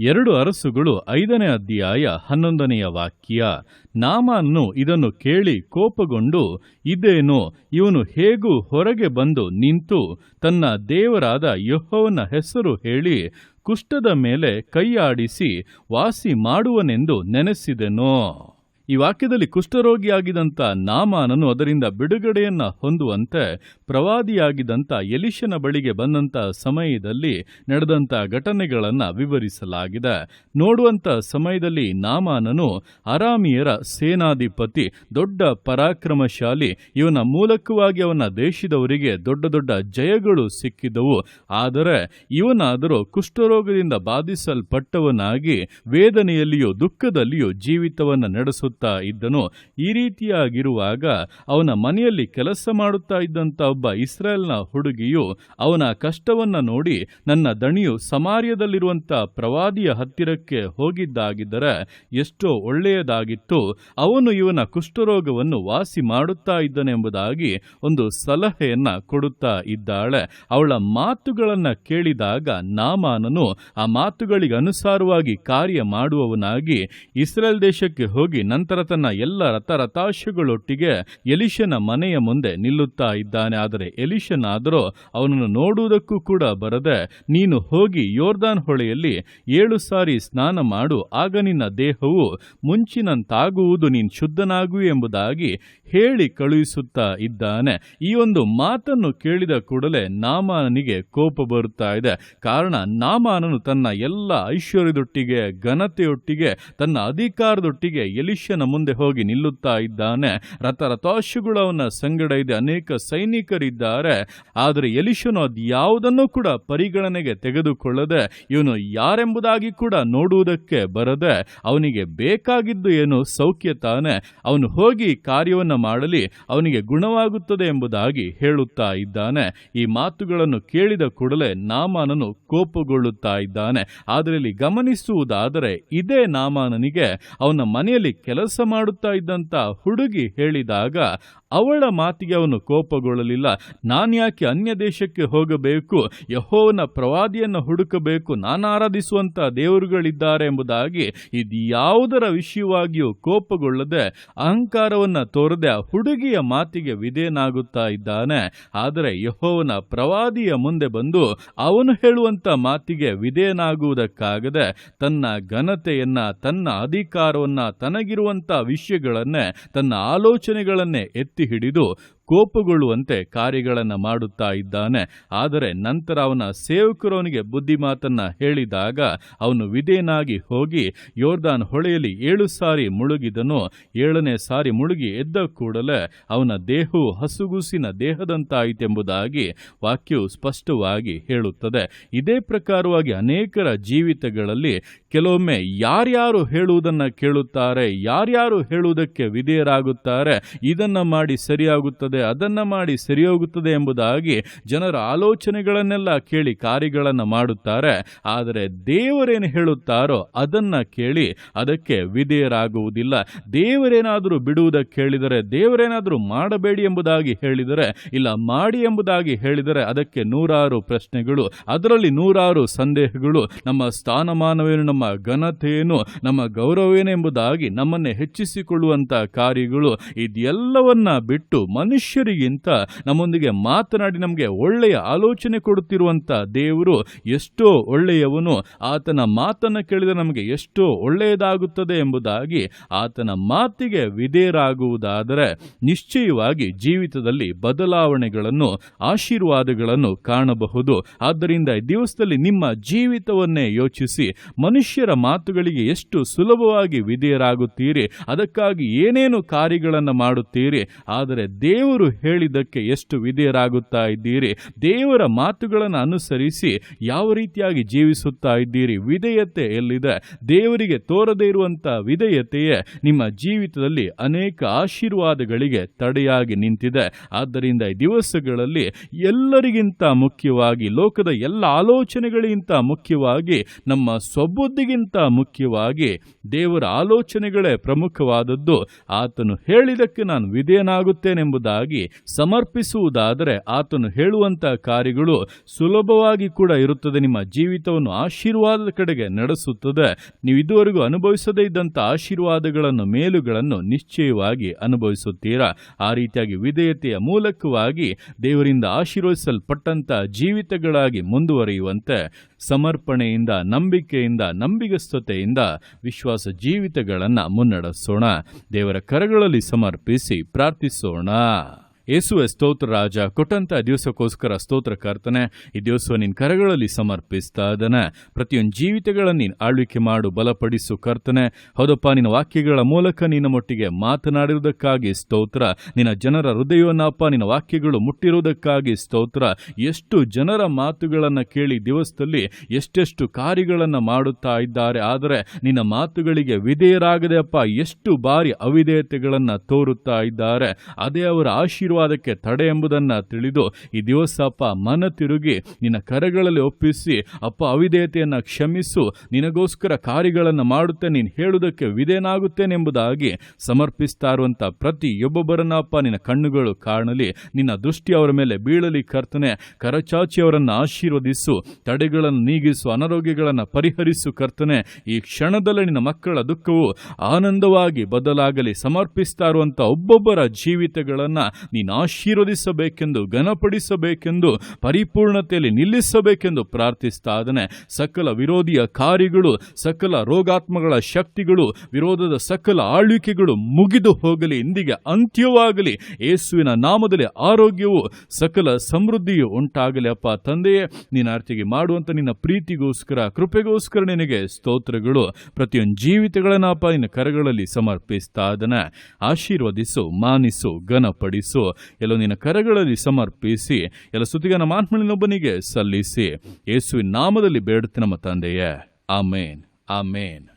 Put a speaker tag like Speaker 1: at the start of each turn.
Speaker 1: ಎರಡು ಅರಸುಗಳು ಐದನೇ ಅಧ್ಯಾಯ ಹನ್ನೊಂದನೆಯ ವಾಕ್ಯ, ನಾಮನ್ನು ಇದನ್ನು ಕೇಳಿ ಕೋಪಗೊಂಡು, ಇದೇನು, ಇವನು ಹೇಗೂ ಹೊರಗೆ ಬಂದು ನಿಂತು ತನ್ನ ದೇವರಾದ ಯೆಹೋವನ ಹೆಸರು ಹೇಳಿ ಕುಷ್ಠದ ಮೇಲೆ ಕೈಯಾಡಿಸಿ ವಾಸಿ ಮಾಡುವನೆಂದು ನೆನೆಸಿದೆನೋ. ಈ ವಾಕ್ಯದಲ್ಲಿ ಕುಷ್ಠರೋಗಿಯಾಗಿದ್ದಂಥ ನಾಮಾನನು ಅದರಿಂದ ಬಿಡುಗಡೆಯನ್ನ ಹೊಂದುವಂತೆ ಪ್ರವಾದಿಯಾಗಿದ್ದಂಥ ಎಲಿಶನ ಬಳಿಗೆ ಬಂದಂಥ ಸಮಯದಲ್ಲಿ ನಡೆದಂಥ ಘಟನೆಗಳನ್ನು ವಿವರಿಸಲಾಗಿದೆ. ನೋಡುವಂಥ ಸಮಯದಲ್ಲಿ ನಾಮಾನನು ಅರಾಮಿಯರ ಸೇನಾಧಿಪತಿ, ದೊಡ್ಡ ಪರಾಕ್ರಮಶಾಲಿ, ಇವನ ಮೂಲಕವಾಗಿ ಅವನ ದೇಶದವರಿಗೆ ದೊಡ್ಡ ದೊಡ್ಡ ಜಯಗಳು ಸಿಕ್ಕಿದವು. ಆದರೆ ಇವನಾದರೂ ಕುಷ್ಠರೋಗದಿಂದ ಬಾಧಿಸಲ್ಪಟ್ಟವನಾಗಿ ವೇದನೆಯಲ್ಲಿಯೂ ದುಃಖದಲ್ಲಿಯೂ ಜೀವಿತವನ್ನು ನಡೆಸುತ್ತಾ ಇದ್ದನು. ಈ ರೀತಿಯಾಗಿರುವಾಗ ಅವನ ಮನೆಯಲ್ಲಿ ಕೆಲಸ ಮಾಡುತ್ತಾ ಇದ್ದಂಥ ಒಬ್ಬ ಇಸ್ರೇಲ್ನ ಹುಡುಗಿಯು ಅವನ ಕಷ್ಟವನ್ನ ನೋಡಿ ನನ್ನ ದಣಿಯು ಸಮಾರ್ಯದಲ್ಲಿರುವಂಥ ಪ್ರವಾದಿಯ ಹತ್ತಿರಕ್ಕೆ ಹೋಗಿದ್ದಾಗಿದ್ದರೆ ಎಷ್ಟೋ ಒಳ್ಳೆಯದಾಗಿತ್ತು. ಅವನು ಇವನ ಕುಷ್ಠರೋಗವನ್ನು ವಾಸಿ ಮಾಡುತ್ತಾ ಇದ್ದನೆಂಬುದಾಗಿ ಒಂದು ಸಲಹೆಯನ್ನ ಕೊಡುತ್ತಾ ಇದ್ದಾಳೆ. ಅವಳ ಮಾತುಗಳನ್ನ ಕೇಳಿದಾಗ ನಾಮಾನನು ಆ ಮಾತುಗಳಿಗೆ ಅನುಸಾರವಾಗಿ ಕಾರ್ಯ ಮಾಡುವವನಾಗಿ ಇಸ್ರೇಲ್ ದೇಶಕ್ಕೆ ಹೋಗಿ ನಂತರ ತನ್ನ ಎಲ್ಲ ರಥರಥಾಶಗಳೊಟ್ಟಿಗೆ ಎಲಿಶನ ಮನೆಯ ಮುಂದೆ ನಿಲ್ಲುತ್ತಾ ಇದ್ದಾನೆ. ಆದರೆ ಎಲಿಶನಾದರೂ ಅವನನ್ನು ನೋಡುವುದಕ್ಕೂ ಕೂಡ ಬರದೆ, ನೀನು ಹೋಗಿ ಯೋರ್ದಾನ್ ಹೊಳೆಯಲ್ಲಿ ಏಳು ಸಾರಿ ಸ್ನಾನ ಮಾಡು. ಆಗ ನಿನ್ನ ದೇಹವು ಮುಂಚಿನಂತಾಗುವುದು. ನೀನು ಶುದ್ಧನಾಗು ಎಂಬುದಾಗಿ ಹೇಳಿ ಕಳುಹಿಸುತ್ತಾ ಇದ್ದಾನೆ. ಈ ಒಂದು ಮಾತನ್ನು ಕೇಳಿದ ಕೂಡಲೇ ನಾಮಾನನಿಗೆ ಕೋಪ ಬರುತ್ತಾ ಇದೆ. ಕಾರಣ ನಾಮಾನನು ತನ್ನ ಎಲ್ಲ ಐಶ್ವರ್ಯದೊಟ್ಟಿಗೆ, ಘನತೆಯೊಟ್ಟಿಗೆ, ತನ್ನ ಅಧಿಕಾರದೊಟ್ಟಿಗೆ ಎಲಿಶನ ಮುಂದೆ ಹೋಗಿ ನಿಲ್ಲುತ್ತಾ ಇದ್ದಾನೆ. ರಥರಥಾಶುಗಳು ಅವನ ಸಂಗಡ ಇದೆ. ಅನೇಕ ಸೈನಿಕರಿದ್ದಾರೆ. ಆದರೆ ಎಲಿಶನು ಅದು ಯಾವುದನ್ನು ಕೂಡ ಪರಿಗಣನೆಗೆ ತೆಗೆದುಕೊಳ್ಳದೆ, ಇವನು ಯಾರೆಂಬುದಾಗಿ ಕೂಡ ನೋಡುವುದಕ್ಕೆ ಬರದೆ, ಅವನಿಗೆ ಬೇಕಾಗಿದ್ದು ಏನು? ಸೌಖ್ಯ ತಾನೆ. ಅವನು ಹೋಗಿ ಕಾರ್ಯವನ್ನು ಮಾಡಲಿ, ಅವನಿಗೆ ಗುಣವಾಗುತ್ತದೆ ಎಂಬುದಾಗಿ ಹೇಳುತ್ತಾ ಇದ್ದಾನೆ. ಈ ಮಾತುಗಳನ್ನು ಕೇಳಿದ ಕೂಡಲೇ ನಾಮಾನನು ಕೋಪಗೊಳ್ಳುತ್ತಾ ಇದ್ದಾನೆ. ಆದರೆ ಗಮನಿಸುವುದಾದರೆ, ಇದೇ ನಾಮಾನನಿಗೆ ಅವನ ಮನೆಯಲ್ಲಿ ಕೆಲಸ ಮಾಡುತ್ತಾ ಇದ್ದಂಥ ಹುಡುಗಿ ಹೇಳಿದಾಗ, ಅವಳ ಮಾತಿಗೆ ಅವನು ಕೋಪಗೊಳ್ಳಲಿಲ್ಲ. ನಾನ್ಯಾಕೆ ಅನ್ಯ ದೇಶಕ್ಕೆ ಹೋಗಬೇಕು? ಯಹೋವನ ಪ್ರವಾದಿಯನ್ನು ಹುಡುಕಬೇಕು, ನಾನು ಆರಾಧಿಸುವಂಥ ದೇವರುಗಳಿದ್ದಾರೆ ಎಂಬುದಾಗಿ ಇದು ಯಾವುದರ ವಿಷಯವಾಗಿಯೂ ಕೋಪಗೊಳ್ಳದೆ ಅಹಂಕಾರವನ್ನು ತೋರದೆ ಹುಡುಗಿಯ ಮಾತಿಗೆ ವಿಧೇನಾಗುತ್ತಾ ಇದ್ದಾನೆ. ಆದರೆ ಯಹೋವನ ಪ್ರವಾದಿಯ ಮುಂದೆ ಬಂದು ಅವನು ಹೇಳುವಂಥ ಮಾತಿಗೆ ವಿಧೇಯನಾಗುವುದಕ್ಕಾಗದೆ ತನ್ನ ಘನತೆಯನ್ನ, ತನ್ನ ಅಧಿಕಾರವನ್ನ ತನಗಿರುವಂಥ ವಿಷಯಗಳನ್ನೇ ತನ್ನ ಆಲೋಚನೆಗಳನ್ನೇ ಎತ್ತಿ ಹಿಡಿದು ಕೋಪಗೊಳ್ಳುವಂತೆ ಕಾರ್ಯಗಳನ್ನು ಮಾಡುತ್ತಾ ಇದ್ದಾನೆ. ಆದರೆ ನಂತರ ಅವನ ಸೇವಕರು ಅವನಿಗೆ ಬುದ್ಧಿಮಾತನ್ನ ಹೇಳಿದಾಗ ಅವನು ವಿಧೇನಾಗಿ ಹೋಗಿ ಯೋರ್ದಾನ್ ಹೊಳೆಯಲ್ಲಿ ಏಳು ಸಾರಿ ಮುಳುಗಿದನು. ಏಳನೇ ಸಾರಿ ಮುಳುಗಿ ಎದ್ದ ಕೂಡಲೇ ಅವನ ದೇಹವು ಹಸುಗುಸಿನ ದೇಹದಂತಾಯಿತೆಂಬುದಾಗಿ ವಾಕ್ಯವು ಸ್ಪಷ್ಟವಾಗಿ ಹೇಳುತ್ತದೆ. ಇದೇ ಪ್ರಕಾರವಾಗಿ ಅನೇಕರ ಜೀವಿತಗಳಲ್ಲಿ ಕೆಲವೊಮ್ಮೆ ಯಾರ್ಯಾರು ಹೇಳುವುದನ್ನು ಕೇಳುತ್ತಾರೆ, ಯಾರ್ಯಾರು ಹೇಳುವುದಕ್ಕೆ ವಿಧೇಯರಾಗುತ್ತಾರೆ, ಇದನ್ನು ಮಾಡಿ ಸರಿಯಾಗುತ್ತದೆ ಅದನ್ನ ಮಾಡಿ ಸರಿಯೋಗುತ್ತದೆ ಎಂಬುದಾಗಿ ಜನರ ಆಲೋಚನೆಗಳನ್ನೆಲ್ಲ ಕೇಳಿ ಕಾರ್ಯಗಳನ್ನು ಮಾಡುತ್ತಾರೆ. ಆದರೆ ದೇವರೇನು ಹೇಳುತ್ತಾರೋ ಅದನ್ನ ಕೇಳಿ ಅದಕ್ಕೆ ವಿಧೇಯರಾಗುವುದಿಲ್ಲ. ದೇವರೇನಾದರೂ ಬಿಡುವುದಕ್ಕೆ ಹೇಳಿದರೆ ದೇವರೇನಾದರೂ ಮಾಡಬೇಡಿ ಎಂಬುದಾಗಿ ಹೇಳಿದರೆ, ಇಲ್ಲ ಮಾಡಿ ಎಂಬುದಾಗಿ ಹೇಳಿದರೆ ಅದಕ್ಕೆ ನೂರಾರು ಪ್ರಶ್ನೆಗಳು, ಅದರಲ್ಲಿ ನೂರಾರು ಸಂದೇಹಗಳು, ನಮ್ಮ ಸ್ಥಾನಮಾನವೇನು, ನಮ್ಮ ಘನತೆಯೇನು, ನಮ್ಮ ಗೌರವವೇನೆಂಬುದಾಗಿ ನಮ್ಮನ್ನೇ ಹೆಚ್ಚಿಸಿಕೊಳ್ಳುವಂಥ ಕಾರ್ಯಗಳು, ಇದೆಲ್ಲವನ್ನ ಬಿಟ್ಟು ಮನುಷ್ಯರಿಗಿಂತ ನಮ್ಮೊಂದಿಗೆ ಮಾತನಾಡಿ ನಮಗೆ ಒಳ್ಳೆಯ ಆಲೋಚನೆ ಕೊಡುತ್ತಿರುವಂಥ ದೇವರು ಎಷ್ಟೋ ಒಳ್ಳೆಯವನು. ಆತನ ಮಾತನ್ನು ಕೇಳಿದರೆ ನಮಗೆ ಎಷ್ಟೋ ಒಳ್ಳೆಯದಾಗುತ್ತದೆ ಎಂಬುದಾಗಿ ಆತನ ಮಾತಿಗೆ ವಿಧೇಯರಾಗುವುದಾದರೆ ನಿಶ್ಚಯವಾಗಿ ಜೀವಿತದಲ್ಲಿ ಬದಲಾವಣೆಗಳನ್ನು, ಆಶೀರ್ವಾದಗಳನ್ನು ಕಾಣಬಹುದು. ಆದ್ದರಿಂದ ಈ ದಿವಸದಲ್ಲಿ ನಿಮ್ಮ ಜೀವಿತವನ್ನೇ ಯೋಚಿಸಿ, ಮನುಷ್ಯರ ಮಾತುಗಳಿಗೆ ಎಷ್ಟು ಸುಲಭವಾಗಿ ವಿಧೇಯರಾಗುತ್ತೀರಿ, ಅದಕ್ಕಾಗಿ ಏನೇನು ಕಾರ್ಯಗಳನ್ನು ಮಾಡುತ್ತೀರಿ, ಆದರೆ ದೇವರು ಹೇಳಿದ್ದಕ್ಕೆ ಎಷ್ಟು ವಿಧೇಯರಾಗುತ್ತಾ ಇದ್ದೀರಿ? ದೇವರ ಮಾತುಗಳನ್ನು ಅನುಸರಿಸಿ ಯಾವ ರೀತಿಯಾಗಿ ಜೀವಿಸುತ್ತಾ ಇದ್ದೀರಿ? ವಿಧೇಯತೆ ಎಲ್ಲಿದೆ? ದೇವರಿಗೆ ತೋರದೇ ಇರುವಂತ ವಿಧೇಯತೆಯೇ ನಿಮ್ಮ ಜೀವಿತದಲ್ಲಿ ಅನೇಕ ಆಶೀರ್ವಾದಗಳಿಗೆ ತಡೆಯಾಗಿ ನಿಂತಿದೆ. ಆದ್ದರಿಂದ ಈ ದಿವಸಗಳಲ್ಲಿ ಎಲ್ಲರಿಗಿಂತ ಮುಖ್ಯವಾಗಿ, ಲೋಕದ ಎಲ್ಲ ಆಲೋಚನೆಗಳಿಗಿಂತ ಮುಖ್ಯವಾಗಿ, ನಮ್ಮ ಸ್ವಬುದ್ಧಿಗಿಂತ ಮುಖ್ಯವಾಗಿ ದೇವರ ಆಲೋಚನೆಗಳೇ ಪ್ರಮುಖವಾದದ್ದು. ಆತನು ಹೇಳಿದಕ್ಕೆ ನಾನು ವಿಧೇಯನಾಗುತ್ತೇನೆಂಬುದಾಗಿ ಎಂಬುದಾಗಿ ಸಮರ್ಪಿಸುವುದಾದರೆ ಆತನು ಹೇಳುವಂತಹ ಕಾರ್ಯಗಳು ಸುಲಭವಾಗಿ ಕೂಡ ಇರುತ್ತದೆ, ನಿಮ್ಮ ಜೀವಿತವನ್ನು ಆಶೀರ್ವಾದದ ಕಡೆಗೆ ನಡೆಸುತ್ತದೆ. ನೀವು ಇದುವರೆಗೂ ಅನುಭವಿಸದೇ ಇದ್ದಂಥ ಆಶೀರ್ವಾದಗಳನ್ನು, ಮೇಲುಗಳನ್ನು ನಿಶ್ಚಯವಾಗಿ ಅನುಭವಿಸುತ್ತೀರಾ? ಆ ರೀತಿಯಾಗಿ ವಿಧೇಯತೆಯ ಮೂಲಕವಾಗಿ ದೇವರಿಂದ ಆಶೀರ್ವದಿಸಲ್ಪಟ್ಟಂಥ ಜೀವಿತಗಳಾಗಿ ಮುಂದುವರಿಯುವಂತೆ ಸಮರ್ಪಣೆಯಿಂದ ನಂಬಿಕೆಯಿಂದ ನಂಬಿಗಸ್ತತೆಯಿಂದ ವಿಶ್ವಾಸ ಜೀವಿತಗಳನ್ನು ಮುನ್ನಡೆಸೋಣ. ದೇವರ ಕರಗಳಲ್ಲಿ ಸಮರ್ಪಿಸಿ ಪ್ರಾರ್ಥಿಸೋಣ. ಯೇಸುವೆ ಸ್ತೋತ್ರ ರಾಜ, ಕೊಟ್ಟಂತ ದಿವಸಕ್ಕೋಸ್ಕರ ಸ್ತೋತ್ರ ಕರ್ತನೆ, ಈ ದಿವಸ ನಿನ್ನ ಕರಗಳಲ್ಲಿ ಸಮರ್ಪಿಸ್ತಾ ಇದ್ದಾನೆ. ಪ್ರತಿಯೊಂದು ಜೀವಿತಗಳನ್ನು ನೀನು ಆಳ್ವಿಕೆ ಮಾಡು, ಬಲಪಡಿಸು ಕರ್ತನೆ. ಹೌದಪ್ಪ, ನಿನ್ನ ವಾಕ್ಯಗಳ ಮೂಲಕ ನಿನ್ನ ಮೊಟ್ಟಿಗೆ ಮಾತನಾಡಿರುವುದಕ್ಕಾಗಿ ಸ್ತೋತ್ರ. ನಿನ್ನ ಜನರ ಹೃದಯವನ್ನಪ್ಪ, ನಿನ್ನ ವಾಕ್ಯಗಳು ಮುಟ್ಟಿರುವುದಕ್ಕಾಗಿ ಸ್ತೋತ್ರ. ಎಷ್ಟು ಜನರ ಮಾತುಗಳನ್ನು ಕೇಳಿ ದಿವಸದಲ್ಲಿ ಎಷ್ಟೆಷ್ಟು ಕಾರ್ಯಗಳನ್ನು ಮಾಡುತ್ತಾ ಇದ್ದಾರೆ, ಆದರೆ ನಿನ್ನ ಮಾತುಗಳಿಗೆ ವಿಧೇಯರಾಗದೆ ಅಪ್ಪ, ಎಷ್ಟು ಬಾರಿ ಅವಿಧೇಯತೆಗಳನ್ನು ತೋರುತ್ತಾ ಇದ್ದಾರೆ. ಅದೇ ಅವರ ಆಶೀರ್ವಾದಕ್ಕೆ ತಡೆ ಎಂಬುದನ್ನು ತಿಳಿದು ಈ ದಿವಸ ಅಪ್ಪ ಮನ ತಿರುಗಿ ನಿನ್ನ ಕರೆಗಳಲ್ಲಿ ಒಪ್ಪಿಸಿ, ಅಪ್ಪ ಅವಿಧೇಯತೆಯನ್ನು ಕ್ಷಮಿಸು, ನಿನಗೋಸ್ಕರ ಕಾರ್ಯಗಳನ್ನು ಮಾಡುತ್ತೆ, ನೀನು ಹೇಳುವುದಕ್ಕೆ ವಿಧೇನಾಗುತ್ತೇನೆಂಬುದಾಗಿ ಸಮರ್ಪಿಸ್ತಾ ಇರುವಂಥ ಪ್ರತಿಯೊಬ್ಬೊಬ್ಬರನ್ನಪ್ಪ ನಿನ್ನ ಕಣ್ಣುಗಳು ಕಾಣಲಿ, ನಿನ್ನ ದೃಷ್ಟಿ ಅವರ ಮೇಲೆ ಬೀಳಲಿ ಕರ್ತನೆ, ಕರಚಾಚಿಯವರನ್ನು ಆಶೀರ್ವದಿಸು, ತಡೆಗಳನ್ನು ನೀಗಿಸು, ಅನಾರೋಗ್ಯಗಳನ್ನು ಪರಿಹರಿಸು ಕರ್ತನೆ, ಈ ಕ್ಷಣದಲ್ಲಿ ನಿನ್ನ ಮಕ್ಕಳ ದುಃಖವು ಆನಂದವಾಗಿ ಬದಲಾಗಲಿ, ಸಮರ್ಪಿಸ್ತಾ ಇರುವಂಥ ಒಬ್ಬೊಬ್ಬರ ಜೀವಿತಗಳನ್ನು ನೀನು ಆಶೀರ್ವದಿಸಬೇಕೆಂದು, ಘನಪಡಿಸಬೇಕೆಂದು, ಪರಿಪೂರ್ಣತೆಯಲ್ಲಿ ನಿಲ್ಲಿಸಬೇಕೆಂದು ಪ್ರಾರ್ಥಿಸ್ತಾ ಸಕಲ ವಿರೋಧಿಯ ಕಾರ್ಯಗಳು, ಸಕಲ ರೋಗಾತ್ಮಗಳ ಶಕ್ತಿಗಳು, ವಿರೋಧದ ಸಕಲ ಆಳ್ವಿಕೆಗಳು ಮುಗಿದು ಹೋಗಲಿ, ಇಂದಿಗೆ ಅಂತ್ಯವಾಗಲಿ. ಯೇಸುವಿನ ನಾಮದಲ್ಲಿ ಆರೋಗ್ಯವು ಸಕಲ ಸಮೃದ್ಧಿಯು ಉಂಟಾಗಲಿ. ಅಪ್ಪ, ತಂದೆಯೇ, ನಿನ್ನ ಆರ್ತಿಗೆ ಮಾಡುವಂಥ ನಿನ್ನ ಪ್ರೀತಿಗೋಸ್ಕರ, ಕೃಪೆಗೋಸ್ಕರ ನಿನಗೆ ಸ್ತೋತ್ರಗಳು. ಪ್ರತಿಯೊಂದು ಜೀವಿತಗಳನ್ನಪ್ಪ ನಿನ್ನ ಕರಗಳಲ್ಲಿ ಸಮರ್ಪಿಸ್ತಾ ಆಶೀರ್ವದಿಸು, ಮಾನಿಸು, ಘನಪಡಿಸು. ಎಲ್ಲೋ ನಿನ್ನ ಕರಗಳಲ್ಲಿ ಸಮರ್ಪಿಸಿ, ಎಲ್ಲ ಸ್ತುತಿಗ ಮಾತ್ಮಳಿನೊಬ್ಬನಿಗೆ ಸಲ್ಲಿಸಿ. ಯೇಸುವಿನ ನಾಮದಲ್ಲಿ ಬೇಡುತ್ತೆ ನಮ್ಮ ತಂದೆಯೇ. ಆಮೇನ್. ಆಮೇನ್.